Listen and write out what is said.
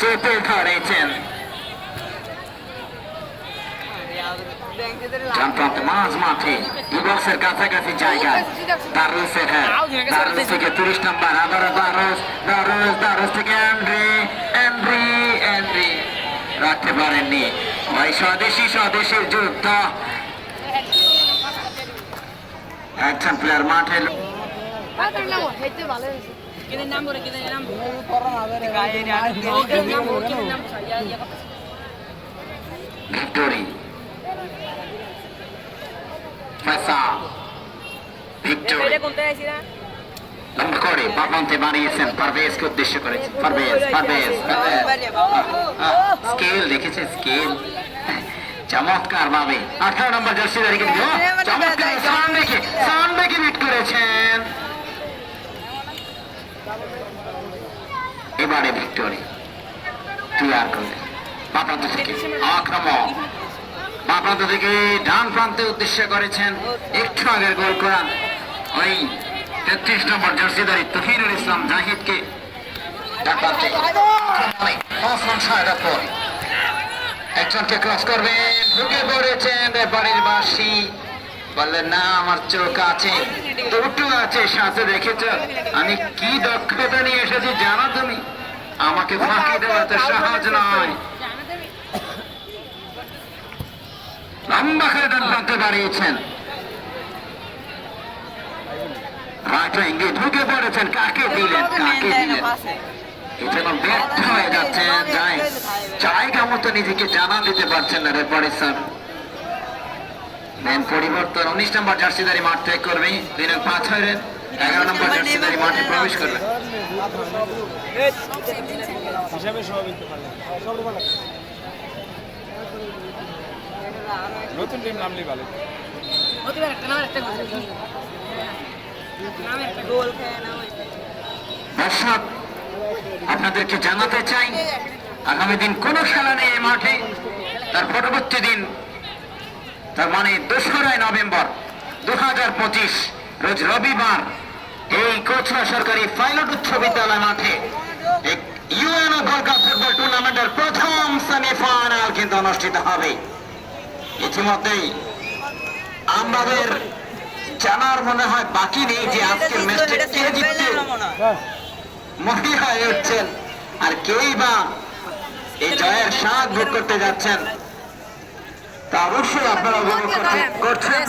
চেপে ধরেছেন জানপ্রান্ত মাঝ মাঠে কাছাকাছি জায়গায় দারুসের হ্যাঁ দারুস থেকে তিরিশ নম্বর আবারও দারুস দারুস দারুস থেকে অ্যান্ড্রি অ্যান্ড্রি রাখতে পারেননি। ওই স্বদেশি স্বদেশের যুদ্ধ। একজন প্লেয়ার মাঠে ভিক্টোরি ভিক্টোরি করে বাপান্তে বাড়িয়েছেন পারভেজকে উদ্দেশ্য স্কেল চমৎকার ভাবে আঠারো নম্বর চমৎকার বিট করেছেন। এবারে ভিক্টোরি ক্লিয়ার করলেন বাপান্ত থেকে আক্রমণ। থেকে ডান প্রান্তে উদ্দেশ্য করেছেন। একটু আগের গোল করা ওই তেত্রিশ নম্বর জার্সিদারি তহিনুল ইসলাম জাহিদকে একজনকে ক্রস করবেন, ঢুকে পড়েছেন রেফারির বাসি। বললেন, না, আমার চোখ আছে, দুটো আছে, সাথে দেখেছ? আমি কি দক্ষতা নিয়ে এসেছি জানো তুমি? আমাকে ফাঁকি দেওয়া সহজ নয়। লম্বা করে ডান প্রান্তে ইঙ্গিত ঢুকে পড়েছেন কাকে দিলেন কাকে দিলেন? এখন ব্যর্থ হয়ে যাচ্ছে জায়গা মতো নিজেকে জানা দিতে পারছেন না রেফারি স্যার। দেন পরিবর্তন উনিশ নম্বর জার্সিদারি মাঠ ত্যাগ করবে দুই নং পাঁচ হয়ে এগারো নম্বর জার্সিদারি মাঠে প্রবেশ করবে নতুন টিম নামলি ভালো একটা একটা গোল নাম একটা গোল খেয়ে নাম দর্শক আপনাদেরকে জানাতে চাই, আগামী দিন কোনো খেলা নেই এই মাঠে, তার পরবর্তী দিন, তার মানে দোসরাই নভেম্বর দু হাজার পঁচিশ, রোজ রবিবার, এই কোচরা সরকারি পাইলট উচ্চ বিদ্যালয় মাঠে ইউএনও গোল্ড ফুটবল টুর্নামেন্টের প্রথম সেমিফাইনাল কিন্তু অনুষ্ঠিত হবে। ইতিমধ্যেই আমাদের জানার মনে হয় বাকি নেই যে আজকের ম্যাচটা কে জিতবে? মহিলা উঠছেন আর কেই বা এই জয়ের স্বাদ ভোগ করতে যাচ্ছেন। তা অবশ্যই আপনারা উপভোগ করছেন।